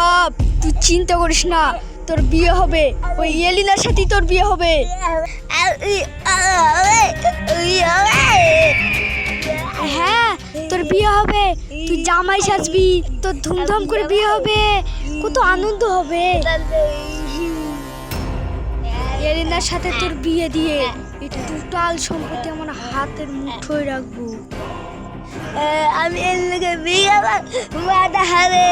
বাপ, তুই চিন্তা করিস না, তোর বিয়ে হবে। ওই এলিনার সাথেই তোর বিয়ে হবে। হ্যাঁ তোর বিয়ে হবে। তুই জামাই সাজবি, তোর ধুমধাম করে বিয়ে হবে। কত আনন্দ হবে। এলিনার সাথে তোর বিয়ে দিয়ে এই টোটাল সম্পত্তি আমার হাতের মুঠোয় রাখব। আমি এলাকে বিয়ে মাথা হারে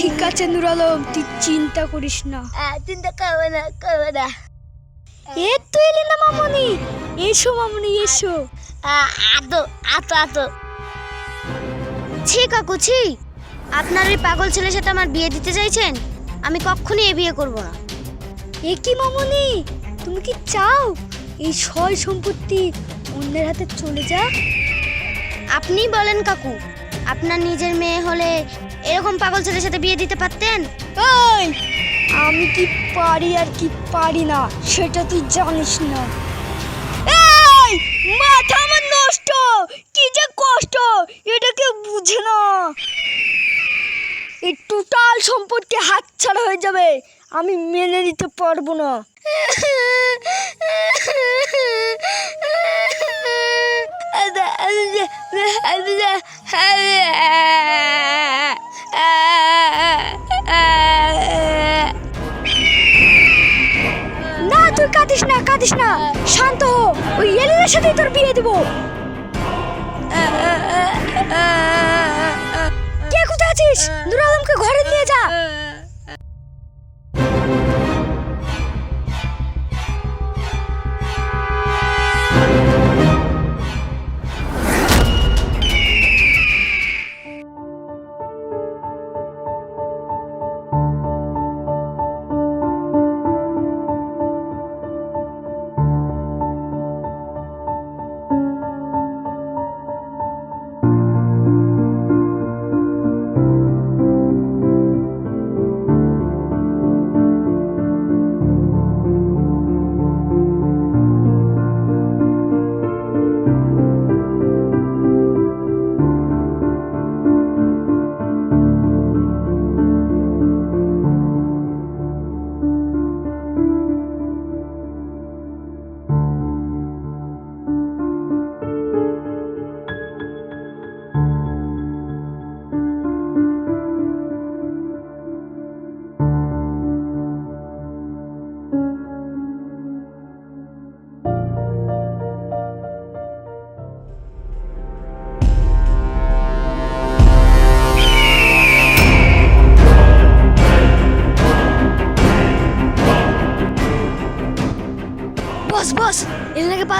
ঠিক আছে নুর আলম তুই চিন্তা করিস না। চিন্তা করবে না করবে না। এ তো এলিনা মামনি। এসো মামনি এসো। আতো আতো আতো ছি কাকু ছি। আপনার ওই পাগল ছেলের সাথে আমার বিয়ে দিতে চাইছেন? আমি কখনই এ বিয়ে করব না। এ কি মামনি? তুমি কি চাও? এই সয় সম্পত্তি অন্যের হাতে চলে যা আপনি বলেন কাকু আপনার নিজের মেয়ে হলে এরকম পাগল ছেলের সাথে বিয়ে দিতে পারতেন? এই আমি কি পারি আর কি পারি না সেটা তুই জানিস না। এই মাথা আমার নষ্ট কি যে কষ্ট এটা কেউ বুঝে না। এই টোটাল সম্পত্তি হাতছাড়া হয়ে যাবে আমি মেনে নিতে পারব না। না, তুই কাঁদিস না কাঁদিস না। শান্ত হো, ওই এলিনের সাথেই তোর বিয়ে দেবো। কে কোথায় আছিস? নুর আলমকে ঘরে নিয়ে যা।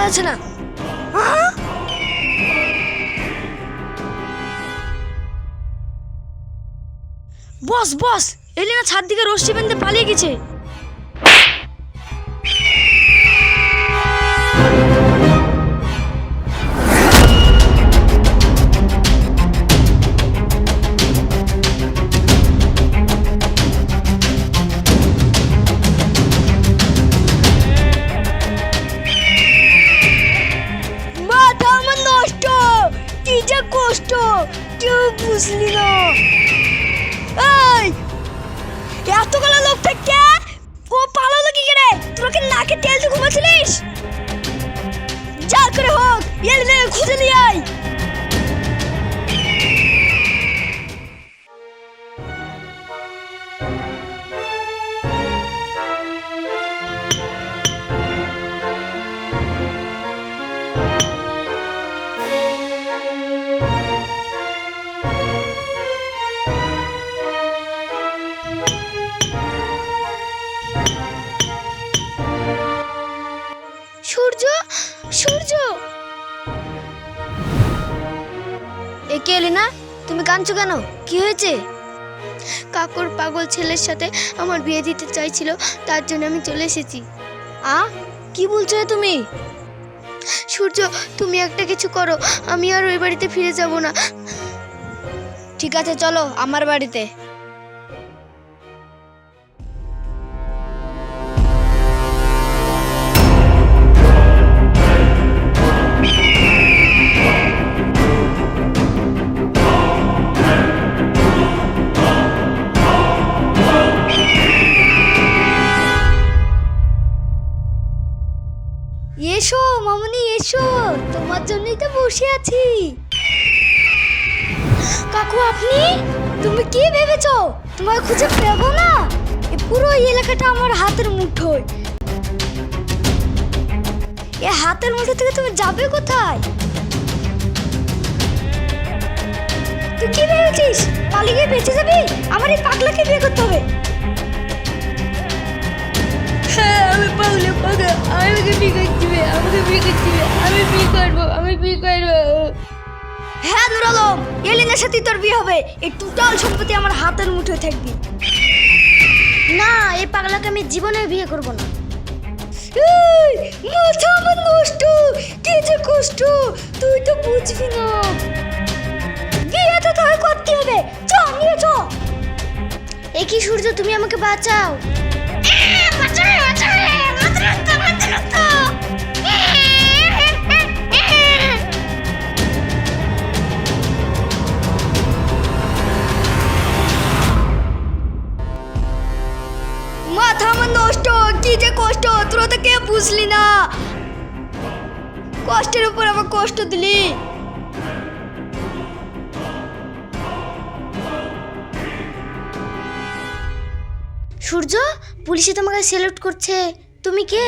যাচ্ছে না? বস বস এলিনা ছাদ দিকে রশ্মি বেঁধে পালিয়ে গেছে বুঝলি না। এই, এতগুলো লোক কে? ও পালালো কি করে? তোরা কি নাকে তেল দিয়ে ঘুমাচ্ছিলিস? যা করে হোক মেয়ে খুঁজে নিয়ে আয়। সূর্য এ কে এলিনা তুমি কাঁদছো কেন? কি হয়েছে? কাকুর পাগল ছেলের সাথে আমার বিয়ে দিতে চাইছিল তার জন্য আমি চলে এসেছি। আ? কি বলছো তুমি? সূর্য তুমি একটা কিছু করো আমি আর ওই বাড়িতে ফিরে যাব না। ঠিক আছে চলো আমার বাড়িতে। এসো, মামনি, এসো। তোমার জন্যই তো বসে আছি। কাকু, আপনি? তুমি কি ভেবেছো? তোমার খুঁজে পেব না? পুরো এলাকাটা আমার হাতের মুঠোয়। এ হাতের মুঠো থেকে তুমি যাবে কোথায়? তুই কি ভেবেছিস? পালিয়ে বেঁচে যাবি? আমার এই পাগলাকে বিয়ে করতে আমাকে বিয়ে করতে আমাকে বিয়ে করতে আমি বিয়ে করব আমি বিয়ে করব। হ্যাঁ নুর আলম এলিনের সাথে তোর বিয়ে হবে। এই টোটাল সম্পত্তি আমার হাতের মুঠোয় থাকবে। না এই পাগলাকে আমি জীবনে বিয়ে করব না। মাথা আমার নষ্ট কি যে কষ্ট তুই তো বুঝবি না। বিয়ে তো তাই করতে হবে। চ নিয়ে চ। এ কি সূর্য তুমি আমাকে বাঁচাও। কষ্টের উপর আমার কষ্ট দিলি। সূর্য পুলিশে তোমাকে সেলুট করছে। তুমি কে?